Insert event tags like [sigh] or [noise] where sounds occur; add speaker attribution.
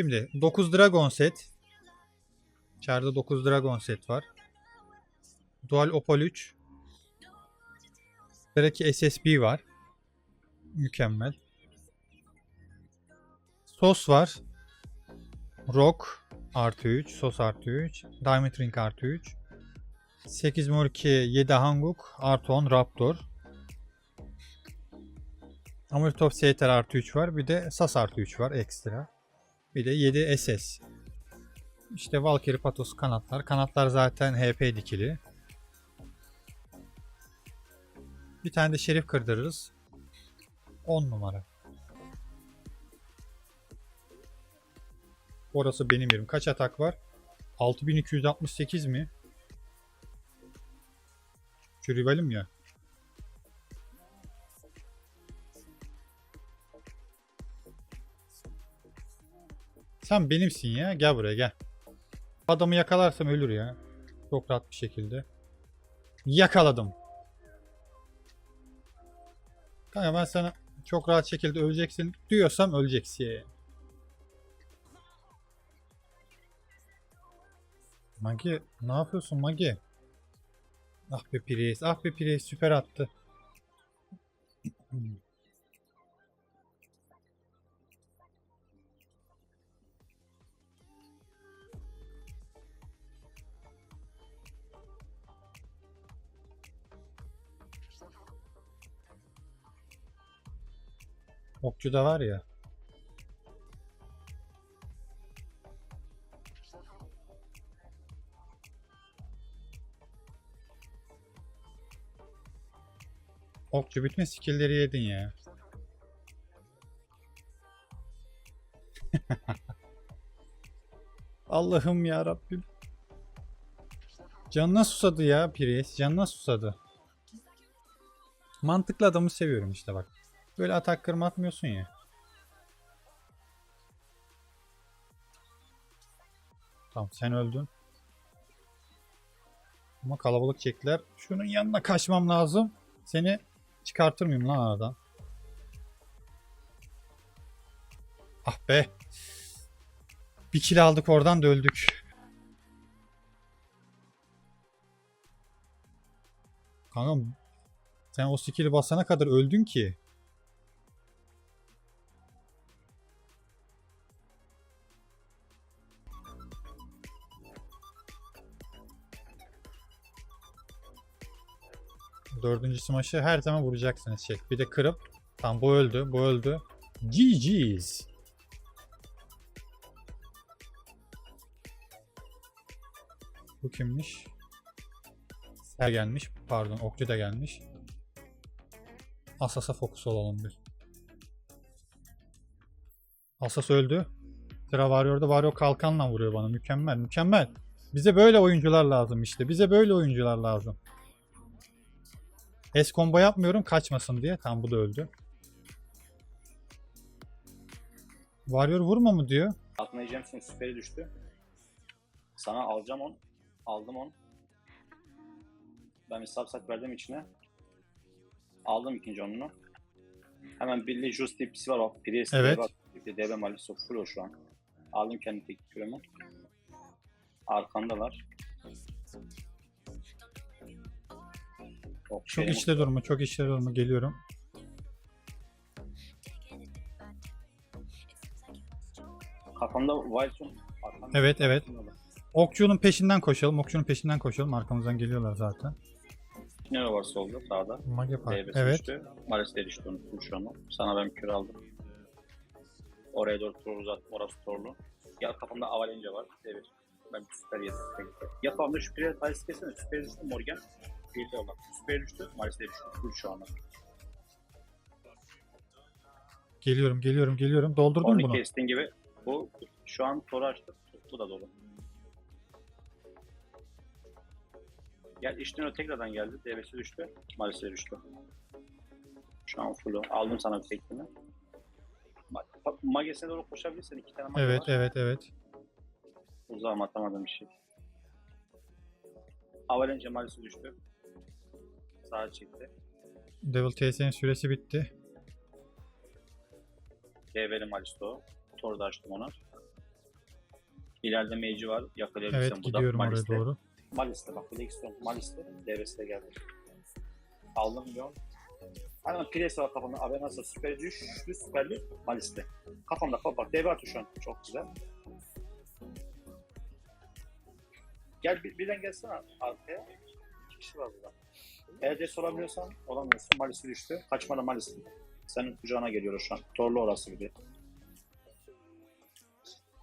Speaker 1: Şimdi 9 Dragon set. İçeride 9 Dragon set var. Dual Opal 3. Belki SSB var. Mükemmel. Sos var. Rock artı 3. Sos artı 3. Diamond Ring artı 3. 8 Morki 7 Hanguk artı 10 Raptor. Amurtop Seyter artı 3 var. Bir de Sas artı 3 var ekstra. Bir de 7 SS. İşte Valkyrie Patos kanatlar. Kanatlar zaten HP dikili. Bir tane de şerif kırdırırız. 10 numara. Orası benim yerim. Kaç atak var? 6268 mi? Şu rivalim ya. Sen benimsin ya. Gel buraya gel. Adamı yakalarsam ölür ya. Çok rahat bir şekilde. Yakaladım. Kanka ben sana çok rahat şekilde öleceksin diyorsam öleceksin. Magi ne yapıyorsun Magi? Ah be Priest, ah be Priest süper attı. Okçu da var ya. Okçu bütün skill'leri yedin ya. [laughs] Allah'ım ya Rabbim. Canına susadı ya Priest. Canına susadı. Mantıklı adamı seviyorum işte bak. Böyle atak kırma atmıyorsun ya. Tamam sen öldün. Ama kalabalık çektiler. Şunun yanına kaçmam lazım. Seni çıkartır mıyım lan aradan? Ah be. Bir kill aldık oradan da öldük. Kanka sen o skill'i basana kadar öldün ki. Dördüncü smaşı her zaman vuracaksınız şey. Bir de kırıp. Tamam bu öldü. Bu öldü. GG's. Bu kimmiş? Ser gelmiş. Pardon okçu da gelmiş. Asas'a fokus olalım bir. Asas öldü. Sıra Warrior'da Warrior kalkanla vuruyor bana. Mükemmel mükemmel. Bize böyle oyuncular lazım işte. Bize böyle oyuncular lazım. S combo yapmıyorum kaçmasın diye. Tamam bu da öldü. Warrior vurma mı diyor.
Speaker 2: Yiyeceğim senin süperi düştü. Sana alacağım on. Aldım on. Ben bir sapsak verdim içine. Aldım ikinci onunu. Hemen Billy Just tipsi var bak. Priest
Speaker 1: Evet.
Speaker 2: var. DB Maliso full o şu an. Aldım kendi tek kürümü. Arkandalar. Çok,
Speaker 1: içte durma, çok içte durma. Geliyorum.
Speaker 2: Kafamda Wilson.
Speaker 1: Evet, evet. Okçunun peşinden koşalım. Okçunun peşinden koşalım. Arkamızdan geliyorlar zaten.
Speaker 2: Ne var solda sağda?
Speaker 1: Mage Park.
Speaker 2: DB'si
Speaker 1: Evet.
Speaker 2: düştü. Maris de düştü onu. Full şu an o. Sana ben kür aldım. Oraya doğru tur uzattım. Orası torlu. Ya kafamda avalanche var. Evet. Ben bir süper yedim. Ya kafamda süper Maris kesene. Süper düştü Morgan. Bir de bak. Süper düştü. Maris de düştü. Full şu anda.
Speaker 1: Geliyorum, geliyorum, geliyorum. Doldurdun
Speaker 2: Onu
Speaker 1: bunu.
Speaker 2: kestiğin gibi bu şu an toru açtı. Bu da dolu. Gel işten tekrardan geldi. DB'si düştü. Maris de düştü. Şu an full'u. Aldım sana bir teklini. Bak, Mages'e doğru koşabilirsin. iki tane
Speaker 1: Evet,
Speaker 2: var.
Speaker 1: evet, evet.
Speaker 2: Uzağım atamadım bir şey. Avalanche Maris'i düştü. Sağa çekti.
Speaker 1: Devil TS'nin süresi bitti.
Speaker 2: DV'li Maris de o. Tor'da açtım ona. İleride Mage'i var. Yakalayabilirsen
Speaker 1: Evet
Speaker 2: burada.
Speaker 1: gidiyorum oraya
Speaker 2: Malis'te.
Speaker 1: doğru.
Speaker 2: Malis'te bak. Blackstone Malis'te. DB'si de geldi. Aldım milyon. Aynen Pires var kafamda. Abi nasıl süper düştü süperli Malis'te. Kafamda kafa bak. DB atıyor şu an. Çok güzel. Gel bir, birden gelsene arkaya. Kişi var burada. Eğer des olabiliyorsan olamıyorsun. Malis'i düştü. Kaçmada Malis'ti. Senin kucağına geliyor şu an. Torlu orası bir de.